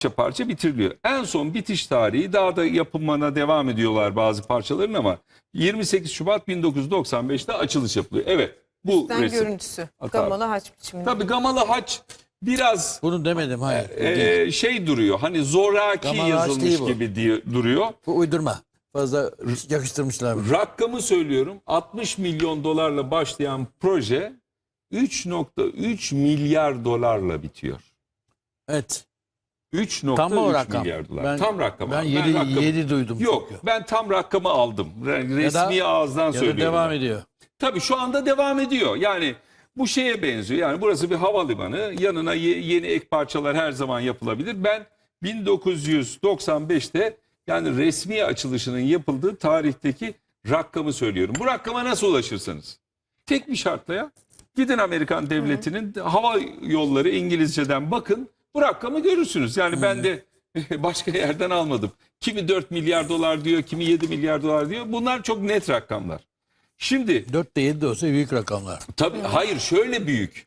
parça parça bitiriliyor. En son bitiş tarihi daha da yapılmana devam ediyorlar bazı parçaların ama 28 Şubat 1995'te açılış yapılıyor. Evet bu Üstten resim. görüntüsü. Hatta- Gamalı haç biçiminde. Tabii Gamalı Haç biraz Bunu demedim hayır. Değil. e, şey duruyor hani zoraki Gamalı yazılmış gibi diye duruyor. Bu uydurma. Fazla yakıştırmışlar. Rakamı söylüyorum 60 milyon dolarla başlayan proje 3.3 milyar dolarla bitiyor. Evet. 3.3 Tam o rakam. milyar dolar. Ben- tam rakam. Ben Ben 7 rakamı- 7 duydum. Yok çünkü. ben tam rakamı aldım. Re- Ya da- Resmi ağızdan Ya da söylüyorum. devam ediyor. Tabii şu anda devam ediyor. Yani bu şeye benziyor. Yani burası bir havalimanı. Yanına ye- yeni ek parçalar her zaman yapılabilir. Ben 1995'te yani resmi açılışının yapıldığı tarihteki rakamı söylüyorum. Bu rakama nasıl ulaşırsınız? Tek bir şartla ya. Gidin Amerikan devletinin hava yolları İngilizceden bakın. Bu rakamı görürsünüz. Yani ben de başka yerden almadım. Kimi 4 milyar dolar diyor, kimi 7 milyar dolar diyor. Bunlar çok net rakamlar. Şimdi 4 de 7 de olsa büyük rakamlar. Tabii hayır şöyle büyük.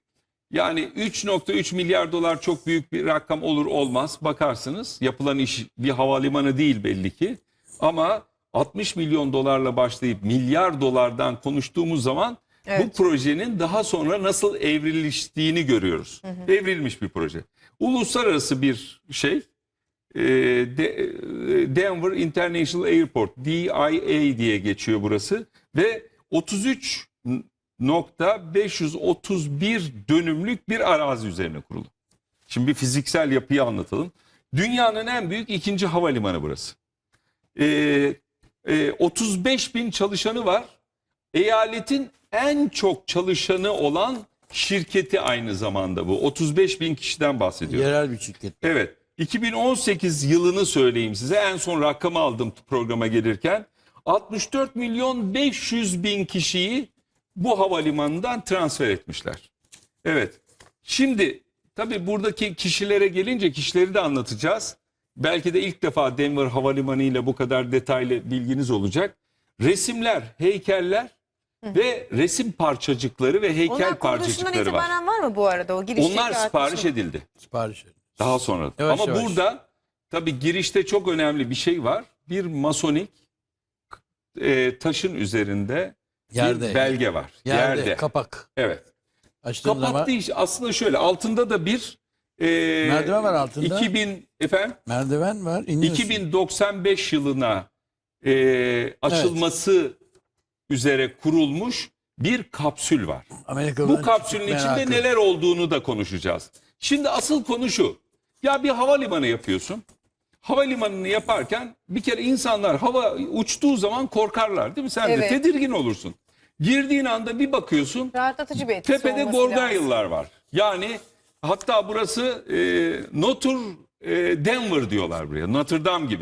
Yani 3.3 milyar dolar çok büyük bir rakam olur olmaz. Bakarsınız yapılan iş bir havalimanı değil belli ki. Ama 60 milyon dolarla başlayıp milyar dolardan konuştuğumuz zaman bu Evet. projenin daha sonra nasıl evriliştiğini görüyoruz. Evrilmiş bir proje. Uluslararası bir şey. De- e, Denver International Airport DIA diye geçiyor burası ve 33 nokta 531 dönümlük bir arazi üzerine kurulu. Şimdi bir fiziksel yapıyı anlatalım. Dünyanın en büyük ikinci havalimanı burası. Ee, e, 35 bin çalışanı var. Eyaletin en çok çalışanı olan şirketi aynı zamanda bu. 35 bin kişiden bahsediyor. Yerel bir şirket. Evet. 2018 yılını söyleyeyim size. En son rakamı aldım programa gelirken. 64 milyon 500 bin kişiyi bu havalimanından transfer etmişler. Evet. Şimdi tabii buradaki kişilere gelince kişileri de anlatacağız. Belki de ilk defa Denver Havalimanı ile bu kadar detaylı bilginiz olacak. Resimler, heykeller ve resim parçacıkları ve heykel Onlar kuruluşundan parçacıkları var. itibaren var mı bu arada o girişteki Onlar sipariş mı? edildi. Sipariş. Daha sonra. Yavaş Ama yavaş. burada tabii girişte çok önemli bir şey var. Bir masonik e, taşın üzerinde Yerde. bir belge var. Yerde. Yerde. Kapak. Evet. Açtığım Kapak zaman değil. Aslında şöyle altında da bir e, Merdiven var altında. 2000 efendim merdiven var. iniyorsun. 2095 yılına e, açılması üzere kurulmuş bir kapsül var. Amerika'dan Bu kapsülün çıkıp içinde merakı. neler olduğunu da konuşacağız. Şimdi asıl konu şu. Ya bir havalimanı yapıyorsun. Havalimanını yaparken bir kere insanlar hava uçtuğu zaman korkarlar değil mi? Sen de Evet. tedirgin olursun. Girdiğin anda bir bakıyorsun Rahatlatıcı bir etkisi tepede olması lazım. Gorgaylılar var. Yani hatta burası e, Notre e, Denver diyorlar buraya. Notre Dame gibi.